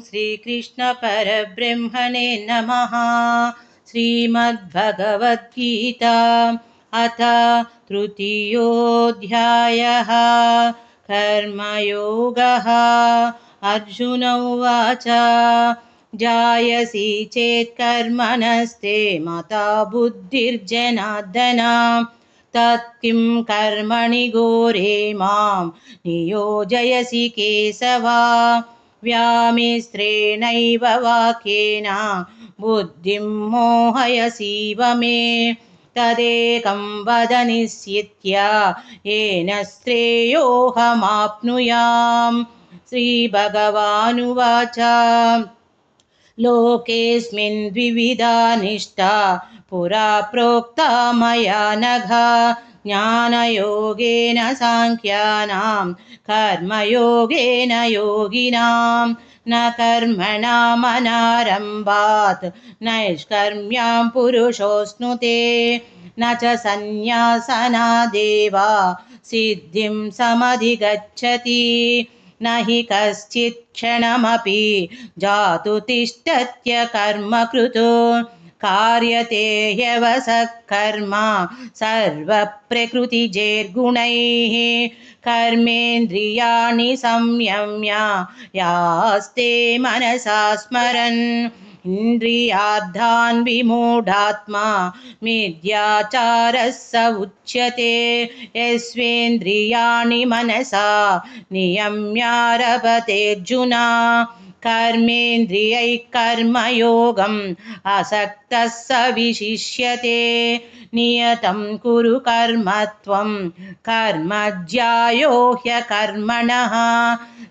श्रीकृष्णपरब्रह्मणे नमः। श्रीमद्भगवद्गीता अथ तृतीयोऽध्यायः। कर्मयोगः। अर्जुन उवाच जायसि चेत् कर्मणस्ते मता बुद्धिर्जनार्दना। तत्किं कर्मणि घोरे मां नियोजयसि केशवा व्यामिस्त्रेणैव वाक्येन बुद्धिं मोहयसीव मे तदेकं वद निश्चित्य येन श्रेयोऽहमाप्नुयाम्। श्रीभगवानुवाच। लोकेऽस्मिन् द्विविधा निष्ठा पुरा प्रोक्ता मया नघ। ज्ञानयोगेन साङ्ख्यानां कर्मयोगेन योगिनां। न कर्मणामनारम्भात् नैष्कर्म्यां पुरुषोऽश्नुते न च सन्न्यासनादेवा सिद्धिं समधिगच्छति। न हि कश्चित् क्षणमपि जातु तिष्ठत्य कर्मकृतो कार्यते ह्यवसः कर्म सर्वप्रकृतिजेर्गुणैः कर्मेन्द्रियाणि संयम्य यास्ते मनसा स्मरन् इन्द्रियार्थान् विमूढात्मा मिथ्याचारः स उच्यते यस्वेन्द्रियाणि मनसा नियम्यारभतेऽर्जुना कर्मेन्द्रियैः कर्मयोगम् असक्तः स विशिष्यते नियतं कुरु कर्म त्वं। कर्मज्यायो ह्यकर्मणः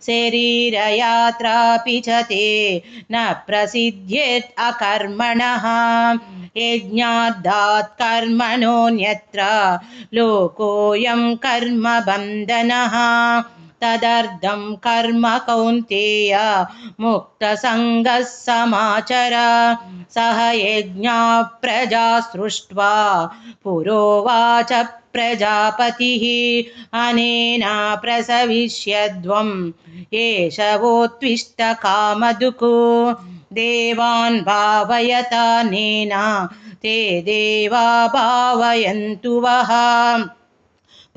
शरीरयात्रापि च ते न प्रसिद्ध्येत् अकर्मणः। यज्ञाद्धात् कर्मणोऽन्यत्र लोकोऽयं कर्मबन्धनः तदर्थं कर्म कौन्तेय मुक्तसङ्गः समाचर। सह यज्ञा प्रजा सृष्ट्वा पुरोवाच प्रजापतिः। अनेन प्रसविष्यध्वम् एष वोत्विष्टकामधुको देवान् भावयतानेन ते देवा भावयन्तु वः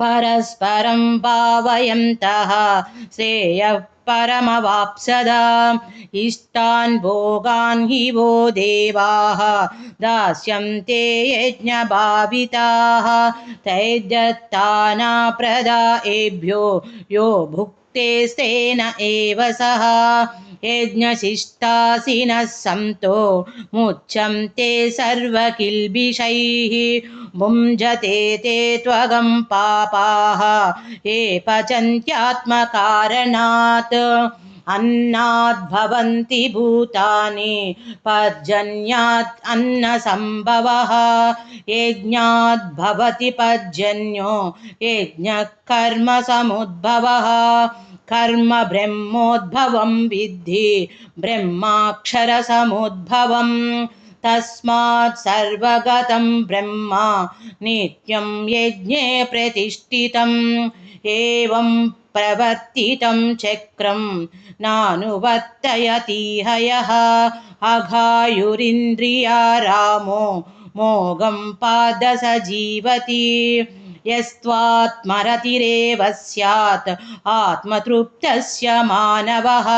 परस्परं भावयन्तः श्रेयः परमवाप्सदा इष्टान् भोगान् हि वो देवाः। दास्यन्ते यज्ञभाविताः। तैर्दत्ताना प्रदायेभ्यो यो भुक्तेस्तेन एव सः। यज्ञशिष्टासिनः सन्तो। मुच्यन्ते सर्वकिल्बिषैः भुञ्जते ते त्वगं पापाः ये पचन्त्यात्मकारणात्। अन्नाद्भवन्ति भूतानि पर्जन्यात् अन्नसम्भवः। यज्ञाद्भवति पर्जन्यो यज्ञः कर्मसमुद्भवः कर्म ब्रह्मोद्भवं विद्धि ब्रह्माक्षरसमुद्भवम् तस्मात् सर्वगतं ब्रह्म नित्यं यज्ञे प्रतिष्ठितम् एवं प्रवर्तितं चक्रं नानुवर्तयति हयः अघायुरिन्द्रिया रामो मोघं पादस जीवति यस्त्वात्मरतिरेव स्यात्। आत्मतृप्तस्य मानवः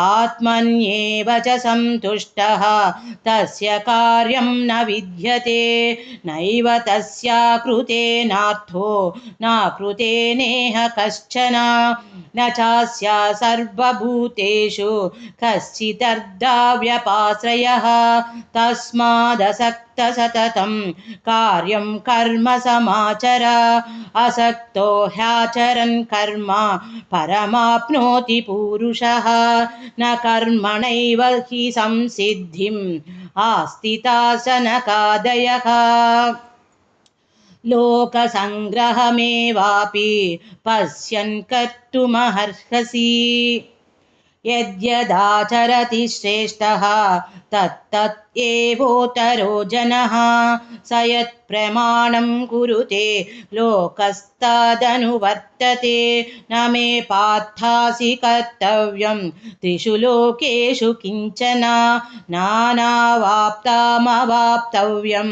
आत्मन्येव च सन्तुष्टः। तस्य कार्यं न विद्यते नैव तस्या कृतेनार्थो न कृतेनेह कश्चन। न चास्या सर्वभूतेषु कश्चिदर्धाव्यपाश्रयः तस्मादसक् सततं कार्यं कर्म समाचर। असक्तो ह्याचरन् कर्म परमाप्नोति पुरुषः। न कर्मणैव हि संसिद्धिम् आस्तिता सनकादयः लोकसङ्ग्रहमेवापि पश्यन् कर्तुमर्हसि। यद्यदाचरति श्रेष्ठः तत्तत् एवोत्तरो जनः स यत्प्रमाणं कुरुते लोकस्तदनुवर्तते न मे पार्थासि कर्तव्यं त्रिषु लोकेषु किञ्चन नानावाप्तामवाप्तव्यं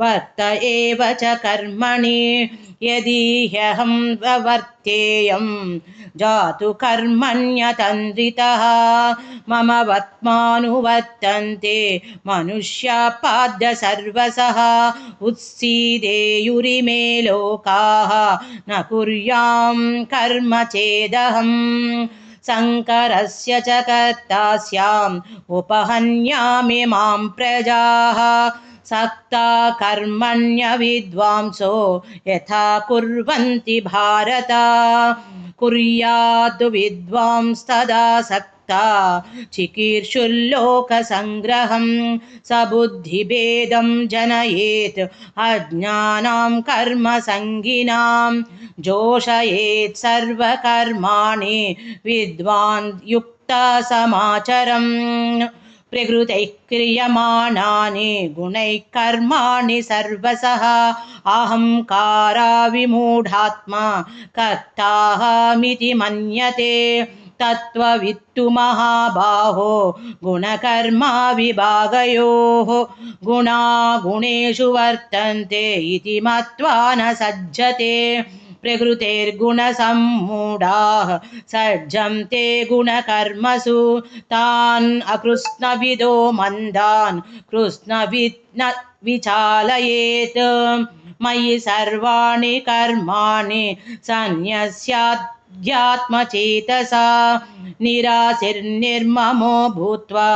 वर्त एव च कर्मणि यदि ह्यहं वर्तेयं जातु कर्मण्यतन्द्रितः मम वत्मानुवर्तन्ते मनुष्यापाद्य सर्वसः उत्सीदेयुरिमे लोकाः न कुर्यां कर्म चेदहम्। शङ्करस्य च कर्ता स्याम् उपहन्यामि मां प्रजाः। सक्ता कर्मण्यविद्वांसो यथा कुर्वन्ति भारत। कुर्याद् विद्वांस्तदा सक्ता चिकीर्षुल्लोकसङ्ग्रहं स बुद्धिभेदं जनयेत् अज्ञानां कर्मसङ्गिनां जोषयेत् सर्वकर्माणि विद्वान् युक्तसमाचरम् प्रकृतैः क्रियमाणानि गुणैः कर्माणि सर्वसः अहङ्काराविमूढात्मा कर्ताहमिति मन्यते तत्त्ववित्तु महाबाहो गुणकर्माविभागयोः गुणा गुणेषु वर्तन्ते इति मत्वा न सज्जते। प्रकृतेर्गुणसम्मूढाः सज्जन्ते गुणकर्मसु तान् अकृष्णविदो मन्दान् कृष्णविद् न विचालयेत् मयि सर्वाणि कर्माणि सन्न्यस्यात् ध्यात्मचेतसा निराशिर्निर्ममो भूत्वा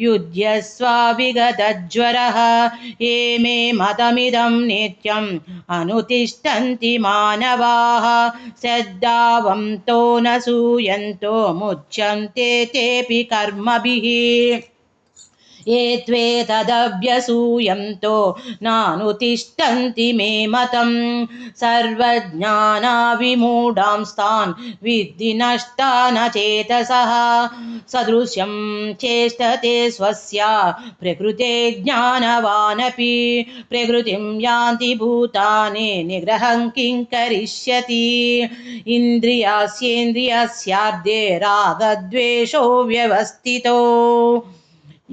युध्यस्वाविगतज्वरः ये मे मतमिदं नित्यम् अनुतिष्ठन्ति मानवाः। श्रद्धावन्तो न सूयन्तो मुच्यन्ते तेऽपि कर्मभिः ये त्वेतदभ्यसूयन्तो नानुतिष्ठन्ति मे मतं सर्वज्ञानाविमूढांस्तान् विद्धि नष्टा न चेतसः। सदृश्यं चेष्टते स्वस्या प्रकृते ज्ञानवानपि। प्रकृतिं यान्ति भूतानि निग्रहं किं करिष्यति? इन्द्रियास्येन्द्रियस्याब्दे रागद्वेषो व्यवस्थितो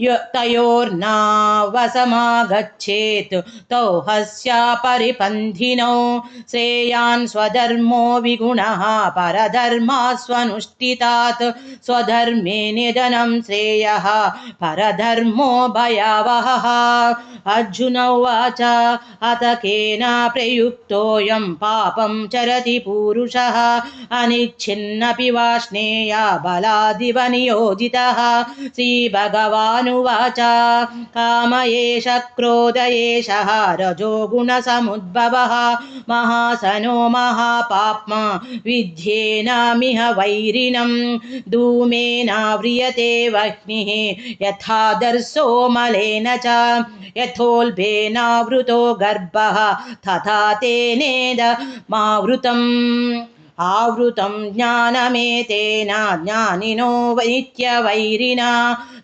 तयोर्नावसमागच्छेत् तौ हस्या परिपन्थिनौ। श्रेयान् स्वधर्मो विगुणः परधर्मा स्वनुष्ठितात् स्वधर्मे निधनं श्रेयः परधर्मो भयावहः। अर्जुन उवाच अत केन प्रयुक्तोऽयं पापं चरति पूरुषः? अनिच्छिन्नपि वा स्नेया बलादिव नियोजितः। श्रीभगवान् उवाच काम एष क्रोध एषः रजो गुणसमुद्भवः। महासनो महापाप्मा विद्येनामिह वैरिणं धूमेनाव्रियते वह्निः। यथा दर्शो मलेन च। यथोल्बेनावृतो गर्भः। तथा तेनेदमावृतम् आवृतं ज्ञानमेतेन ज्ञानिनो वैत्यवैरिणा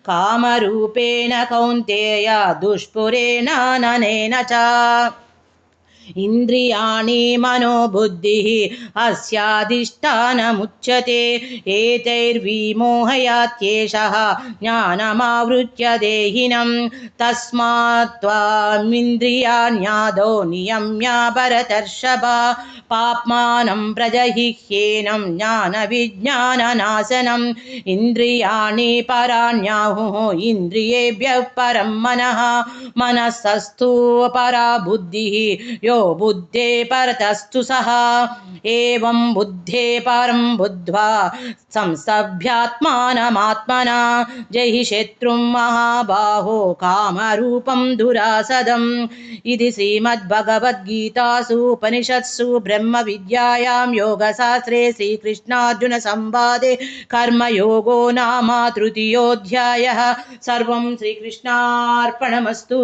कामरूपेण कौन्तेय दुष्पुरेण ननेन च इन्द्रियाणि मनोबुद्धिः अस्याधिष्ठानमुच्यते। एतैर्विमोहयात्येषः ज्ञानमावृत्य देहिनं। तस्मात् त्वामिन्द्रियाण्यादौ नियम्य भरतर्षभ। पाप्मानं प्रजहिह्येनं ज्ञानविज्ञाननाशनम् इन्द्रियाणि पराण्याहुः इन्द्रियेभ्यः परं मनः। मनसस्तु परा बुद्धिः यो बुद्धे परतस्तु सः। एवं बुद्धे परं बुद्ध्वा संसभ्यात्मानमात्मना। जहि शत्रुं महाबाहो कामरूपं दुरासदम्। इति श्रीमद्भगवद्गीतासु उपनिषत्सु ब्रह्मविद्यायां योगशास्त्रे श्रीकृष्णार्जुनसंवादे कर्मयोगो नाम तृतीयोऽध्यायः। सर्वं श्रीकृष्णार्पणमस्तु